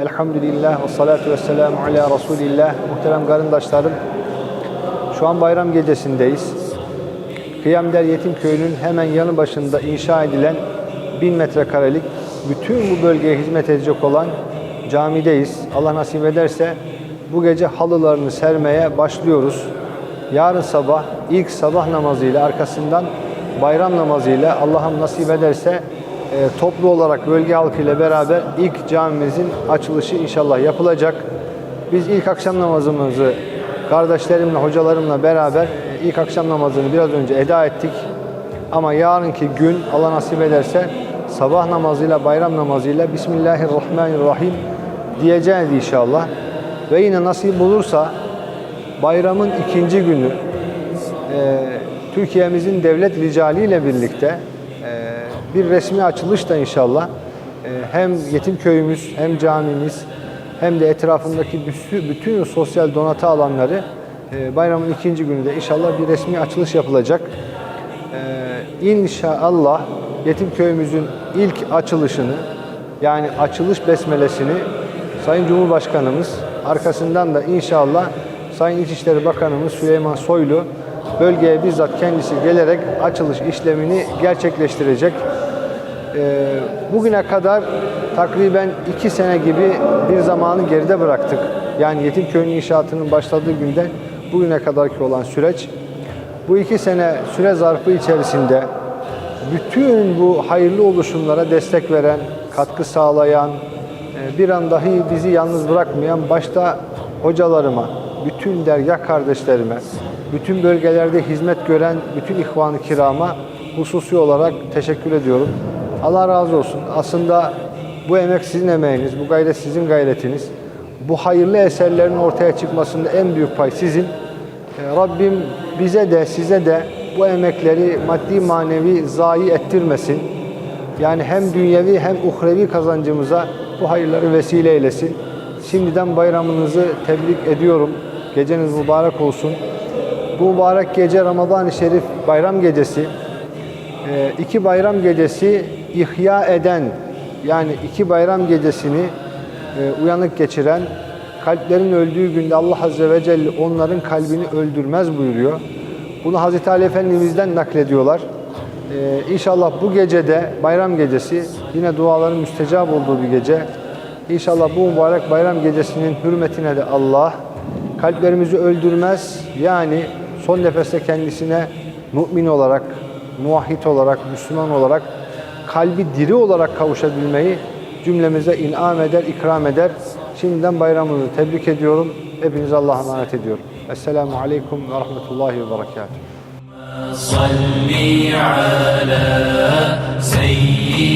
Elhamdülillah ve salatu ve selamu ala Resulillah. Muhterem karındaşlarım, şu an bayram gecesindeyiz. Kıyamder Yetim Köyü'nün hemen yanı başında inşa edilen 1000 metrekarelik bütün bu bölgeye hizmet edecek olan camideyiz. Allah nasip ederse bu gece halılarını sermeye başlıyoruz. Yarın sabah ilk sabah namazıyla arkasından bayram namazıyla Allah'ım nasip ederse toplu olarak bölge halkıyla beraber ilk camimizin açılışı inşallah yapılacak. Biz ilk akşam namazımızı kardeşlerimle, hocalarımla beraber ilk akşam namazını biraz önce eda ettik. Ama yarınki gün Allah nasip ederse sabah namazıyla, bayram namazıyla Bismillahirrahmanirrahim diyeceğiz inşallah. Ve yine nasip olursa bayramın ikinci günü e, Türkiye'mizin devlet ricaliyle birlikte bir resmi açılış da inşallah e, hem yetim köyümüz hem camimiz hem de etrafındaki bütün, sosyal donatı alanları e, bayramın ikinci günü de inşallah bir resmi açılış yapılacak. E, inşallah yetim köyümüzün ilk açılışını yani açılış besmelesini Sayın Cumhurbaşkanımız arkasından da inşallah Sayın İçişleri Bakanımız Süleyman Soylu bölgeye bizzat kendisi gelerek açılış işlemini gerçekleştirecek. Ee, bugüne kadar takriben iki sene gibi bir zamanı geride bıraktık. Yani Yetimköy'ün inşaatının başladığı günden bugüne kadarki olan süreç. Bu iki sene süre zarfı içerisinde bütün bu hayırlı oluşumlara destek veren, katkı sağlayan, e, bir an dahi bizi yalnız bırakmayan başta hocalarıma, bütün dergah kardeşlerime, bütün bölgelerde hizmet gören bütün ihvan-ı kirama hususi olarak teşekkür ediyorum. Allah razı olsun. Aslında bu emek sizin emeğiniz, bu gayret sizin gayretiniz. Bu hayırlı eserlerin ortaya çıkmasında en büyük pay sizin. Ee, Rabbim bize de size de bu emekleri maddi manevi zayi ettirmesin. Yani hem dünyevi hem uhrevi kazancımıza bu hayırları vesile eylesin. Şimdiden bayramınızı tebrik ediyorum. Geceniz mübarek olsun. Bu mübarek gece Ramazan-ı Şerif bayram gecesi. Ee, iki bayram gecesi ihya eden yani iki bayram gecesini e, uyanık geçiren kalplerin öldüğü günde Allah Azze ve Celle onların kalbini öldürmez buyuruyor. Bunu Hazreti Ali Efendimiz'den naklediyorlar. Ee, inşallah bu gecede bayram gecesi yine duaların müstecap olduğu bir gece. İnşallah bu mübarek bayram gecesinin hürmetine de Allah kalplerimizi öldürmez. Yani son nefeste kendisine mümin olarak, muvahhid olarak, Müslüman olarak kalbi diri olarak kavuşabilmeyi cümlemize inam eder, ikram eder. Şimdiden bayramınızı tebrik ediyorum. Hepinize Allah'a emanet ediyorum. Esselamu Aleyküm ve Rahmetullahi ve Berekatuhu. صل على سيدنا